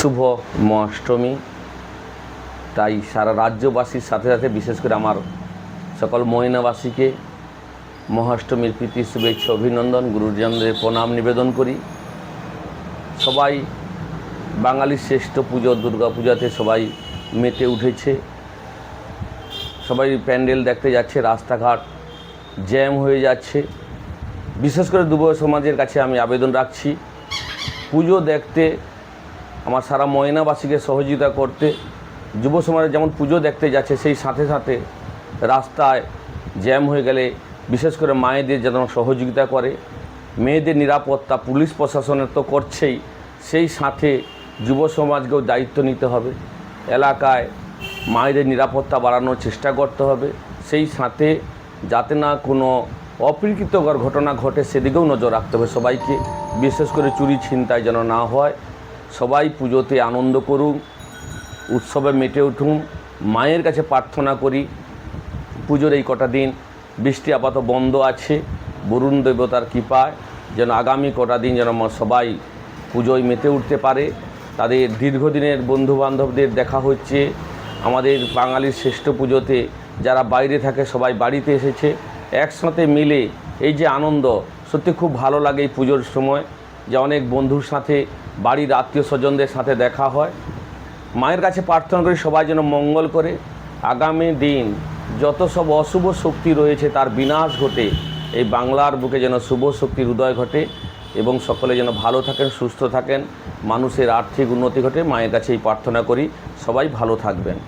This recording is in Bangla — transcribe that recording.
শুভ মহাষ্টমী। তাই সারা রাজ্যবাসীর সাথে সাথে বিশেষ করে আমার সকল মহিনাবাসীকে মহাষ্টমীর প্রীতি, শুভেচ্ছা, অভিনন্দন, গুরুজনদের প্রণাম, নিবেদন করি। সবাই বাঙালির শ্রেষ্ঠ পুজো, দুর্গা পূজাতে সবাই মেতে উঠেছে। সবাই প্যান্ডেল দেখতে যাচ্ছে, রাস্তাঘাট জ্যাম হয়ে যাচ্ছে। বিশেষ করে যুব সমাজের কাছে আমি আবেদন রাখছি, পুজো দেখতে আমার সারা ময়নাবাসীকে সহযোগিতা করতে, যুব সমাজে যেমন পুজো দেখতে যাচ্ছে, সেই সাথে সাথে রাস্তায় জ্যাম হয়ে গেলে বিশেষ করে মায়েদের যেন সহযোগিতা করে, মেয়েদের নিরাপত্তা পুলিশ প্রশাসনের তো করছেই, সেই সাথে যুব সমাজকেও দায়িত্ব নিতে হবে। এলাকায় মায়েদের নিরাপত্তা বাড়ানোর চেষ্টা করতে হবে। সেই সাথে যাতে না কোনো অপ্রীতিকর ঘটনা ঘটে, সেদিকেও নজর রাখতে হবে সবাইকে। বিশেষ করে চুরি ছিনতাই যেন না হয় সবাই পুজোতে আনন্দ করুন উৎসবে মেতে উঠুন মায়ের কাছে প্রার্থনা করি। পুজোর এই কটা দিন বৃষ্টি আপাতত বন্ধ আছে, বরুণ দেবতার কৃপায় যেন আগামী কটা দিন যেন সবাই পুজোয় মেতে উঠতে পারে। তাদের দীর্ঘদিনের বন্ধুবান্ধবদের দেখা হচ্ছে। আমাদের বাঙালির শ্রেষ্ঠ পুজোতে যারা বাইরে থাকে, সবাই বাড়িতে এসেছে। একসাথে মিলে এই যে আনন্দ, সত্যি খুব ভালো লাগে এই পুজোর সময়। যে অনেক বন্ধুর সাথে, বাড়ির আত্মীয় স্বজনদের সাথে দেখা হয়। মায়ের কাছে প্রার্থনা করি সবাই যেন মঙ্গল করে। আগামী দিন যত সব অশুভ শক্তি রয়েছে তার বিনাশ ঘটে, এই বাংলার বুকে যেন শুভ শক্তির উদয় ঘটে এবং সকলে যেন ভালো থাকেন, সুস্থ থাকেন, মানুষের আর্থিক উন্নতি ঘটে। মায়ের কাছে এই প্রার্থনা করি, সবাই ভালো থাকবেন।